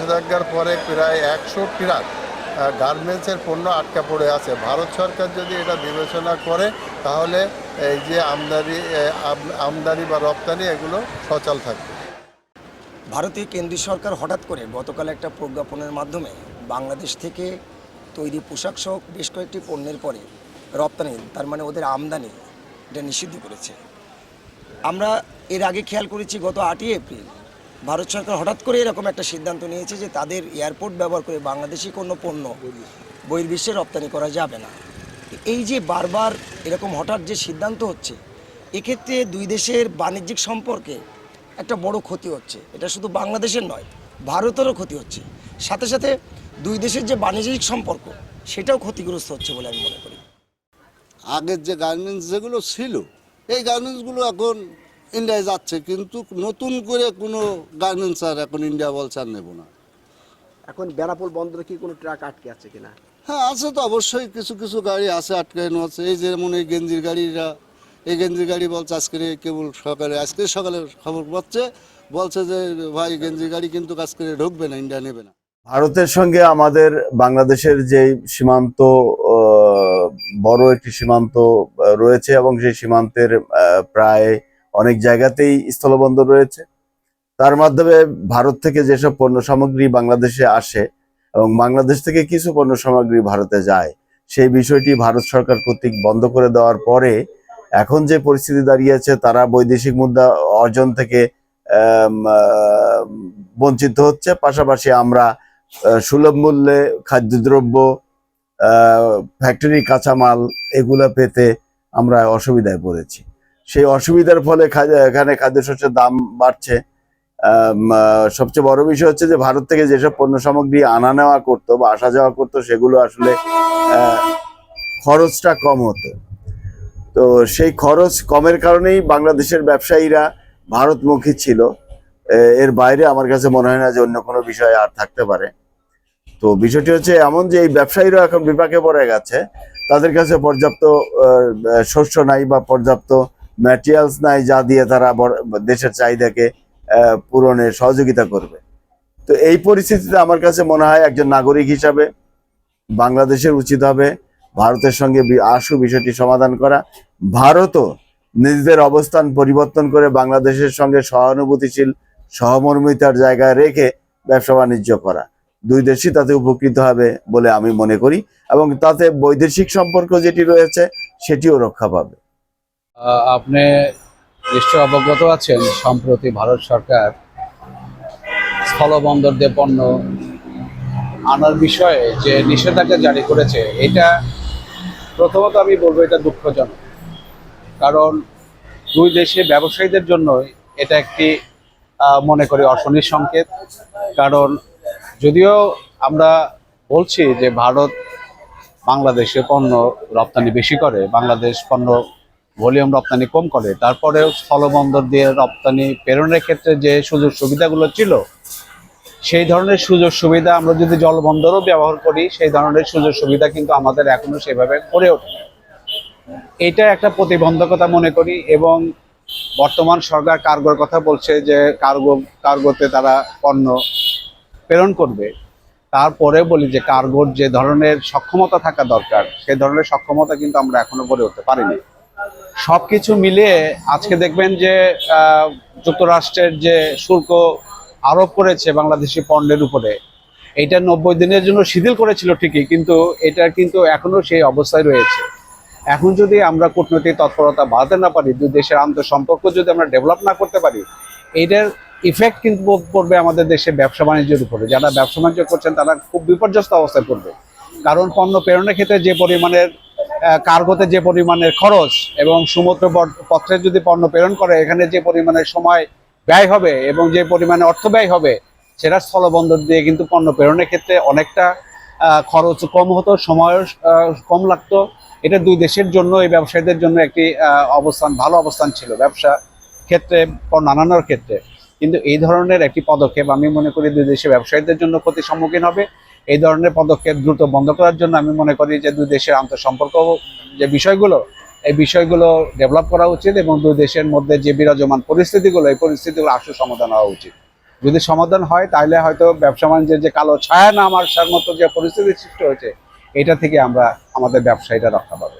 নিষেধাজ্ঞার পরে প্রায় একশো ট্রাক গার্মেন্টসের পণ্য আটকা পড়ে আছে। ভারত সরকার যদি এটা বিবেচনা করে, তাহলে এই যে আমদানি আম- আমদানি বা রপ্তানি, এগুলো সচল থাকবে। ভারতীয় কেন্দ্রীয় সরকার হঠাৎ করে গতকাল একটা প্রজ্ঞাপনের মাধ্যমে বাংলাদেশ থেকে তৈরি পোশাক সহ বেশ কয়েকটি পণ্যের পরে রপ্তানি, তার মানে ওদের আমদানি এটা নিষিদ্ধ করেছে। আমরা এর আগে খেয়াল করেছি গত আটই এপ্রিল ভারত সরকার হঠাৎ করে এরকম একটা সিদ্ধান্ত নিয়েছে যে তাদের এয়ারপোর্ট ব্যবহার করে বাংলাদেশি কোনো পণ্য বহির্বিশ্বে রপ্তানি করা যাবে না। এই যে বারবার এরকম হঠাৎ যে সিদ্ধান্ত হচ্ছে, এক্ষেত্রে দুই দেশের বাণিজ্যিক সম্পর্কে একটা বড় ক্ষতি হচ্ছে। এটা শুধু বাংলাদেশের নয়, ভারতেরও ক্ষতি হচ্ছে। সাথে সাথে দুই দেশের যে বাণিজ্যিক সম্পর্ক, সেটাও ক্ষতিগ্রস্ত হচ্ছে বলে আমি মনে করি। আগের যে গার্মেন্টস যেগুলো ছিল, এই গার্মেন্টসগুলো এখন ইন্ডিয়ায় যাচ্ছে কিন্তু নতুন করে কোনো গার্মেন্টস আর এখন ইন্ডিয়া বলছে আর নেব না। এখন বেনাপোল বন্দরে কি কোনো ট্রাক আটকে আছে কিনা? হ্যাঁ আছে তো অবশ্যই কিছু কিছু গাড়ি আছে আটকানো আছে। এই যেমন এই গেঞ্জির গাড়িরা এই গেঞ্জির গাড়ি বলছে আজকে কেবল সকালে আজকে সকালে খবর পাচ্ছে বলছে যে ভাই গেঞ্জির গাড়ি কিন্তু আজকে ঢুকবে না ইন্ডিয়া নেবে না। ভারতের সঙ্গে আমাদের বাংলাদেশের যে সীমান্ত বড় একটি সীমান্ত রয়েছে এবং সেই সীমান্তের প্রায় অনেক জায়গাতেই স্থলবন্দর রয়েছে। তার মাধ্যমে ভারত থেকে যেসব পণ্য সামগ্রী বাংলাদেশে আসে এবং বাংলাদেশ থেকে কিছু পণ্য সামগ্রী ভারতে যায়, সেই বিষয়টি ভারত সরকার কর্তৃক বন্ধ করে দেওয়ার পরে এখন যে পরিস্থিতি দাঁড়িয়েছে তারা বৈদেশিক মুদ্রা অর্জন থেকে বঞ্চিত হচ্ছে। পাশাপাশি আমরা সুলভ মূল্যে খাদ্যদ্রব্য ফ্যাক্টরি কাঁচামাল এগুলো পেতে আমরা অসুবিধায় পড়েছি। সেই অসুবিধার ফলে এখানে খাদ্যশস্যের দাম বাড়ছে। সবচেয়ে বড় বিষয় হচ্ছে যে ভারত থেকে যেসব পণ্য সামগ্রী আনা নেওয়া করতো বা আসা যাওয়া করতো, সেগুলো আসলে খরচটা কম হতো। তো সেই খরচ কমের কারণেই বাংলাদেশের ব্যবসায়ীরা ভারতমুখী ছিল। এর বাইরে আমার কাছে মনে হয় না যে অন্য কোনো বিষয় আর থাকতে পারে। তো বিষয়টি হচ্ছে এমন যে এই ব্যবসায়ীরা এখন বিপাকে পড়ে গেছে। তাদের কাছে পর্যাপ্ত শস্য নাই বা পর্যাপ্ত ম্যাটেরিয়ালস নাই যা দিয়ে তারা দেশের চাহিদাকে পূরণে সহযোগিতা করবে। তো এই পরিস্থিতিতে আমার কাছে মনে হয় একজন নাগরিক হিসাবে বাংলাদেশের উচিত হবে ভারতের সঙ্গে আশু বিষয়টি সমাধান করা। ভারতও নিজেদের অবস্থান পরিবর্তন করে বাংলাদেশের সঙ্গে সহানুভূতিশীল, সহমর্মিতার জায়গায় রেখে ব্যবসা বাণিজ্য করা। দুই দেশই তাতে উপকৃত হবে বলে আমি মনে করি এবং তাতে বৈদেশিক সম্পর্ক যেটি রয়েছে সেটিও রক্ষা পাবে। আপনি নিশ্চয় অবগত আছেন, সম্প্রতি ভারত সরকার স্থলবন্দর দিয়ে পণ্য আনার বিষয়ে যে নিষেধাজ্ঞা জারি করেছে, এটা প্রথমত আমি বলব এটা দুঃখজনক। কারণ দুই দেশে ব্যবসায়ীদের জন্য এটা একটি মনে করি অশনির সংকেত। কারণ যদিও আমরা বলছি যে ভারত বাংলাদেশে পণ্য রপ্তানি বেশি করে, বাংলাদেশ পণ্য ভলিউম রপ্তানি কম করে, তারপরেও স্থলবন্দর দিয়ে রপ্তানি প্রেরণের ক্ষেত্রে যে সুযোগ সুবিধাগুলো ছিল, সেই ধরনের সুযোগ সুবিধা আমরা যদি জলবন্দরও ব্যবহার করি, সেই ধরনের সুযোগ সুবিধা কিন্তু আমাদের এখনও সেভাবে করে ওঠে এটা একটা প্রতিবন্ধকতা মনে করি এবং বর্তমান সরকার কার্গোর কথা বলছে যে কার্গো, কার্গোতে তারা পণ্য প্রেরণ করবে। তারপরে বলি যে কার্গোর যে ধরনের সক্ষমতা থাকা দরকার সেই ধরনের সক্ষমতা কিন্তু আমরা এখনও গড়ে উঠতে পারিনি। সবকিছু মিলিয়ে আজকে দেখবেন যে যুক্তরাষ্ট্রের যে শুল্ক আরোপ করেছে বাংলাদেশি পণ্যের উপরে, এটা নব্বই দিনের জন্য শিথিল করেছিল ঠিকই, কিন্তু এটা কিন্তু এখনও সেই অবস্থায় রয়েছে। এখন যদি আমরা কূটনৈতিক তৎপরতা বাড়াতে না পারি, দুই দেশের আন্তঃসম্পর্ক যদি আমরা ডেভেলপ না করতে পারি, এটার ইফেক্ট কিন্তু পড়বে আমাদের দেশে ব্যবসা বাণিজ্যের উপরে। যারা ব্যবসা বাণিজ্য করছেন, তারা খুব বিপর্যস্ত অবস্থায় পড়বে। কারণ পণ্য প্রেরণের ক্ষেত্রে যে পরিমাণের কার্গোতে যে পরিমাণের খরচ এবং সমুদ্র পথে যদি পণ্য প্রেরণ করে, এখানে যে পরিমাণের সময় ব্যয় হবে এবং যে পরিমাণে অর্থ ব্যয় হবে, সেটা স্থলবন্দর দিয়ে কিন্তু পণ্য প্রেরণের ক্ষেত্রে অনেকটা খরচ কম হতো, সময় কম লাগতো। এটা দুই দেশের জন্য, এই ব্যবসায়ীদের জন্য একটি অবস্থান, ভালো অবস্থান ছিল ব্যবসা ক্ষেত্রে পণ্য আনানোর ক্ষেত্রে। কিন্তু এই ধরনের একটি পদক্ষেপ আমি মনে করি দুই দেশের ব্যবসায়ীদের জন্য ক্ষতির সম্মুখীন হবে। এই ধরনের পদক্ষেপ দ্রুত বন্ধ করার জন্য আমি মনে করি যে দুই দেশের আন্তঃসম্পর্ক যে বিষয়গুলো, এই বিষয়গুলো ডেভেলপ করা উচিত এবং দুই দেশের মধ্যে যে বিরাজমান পরিস্থিতিগুলো, এই পরিস্থিতিগুলো আসলে সমাধান হওয়া উচিত। যদি সমাধান হয়, তাহলে হয়তো ব্যবসা বাণিজ্যের যে কালো ছায়া না আমার মতো যে পরিস্থিতি সৃষ্টি হয়েছে, এটা থেকে আমরা আমাদের ব্যবসায়ীরা রক্ষা পাবে।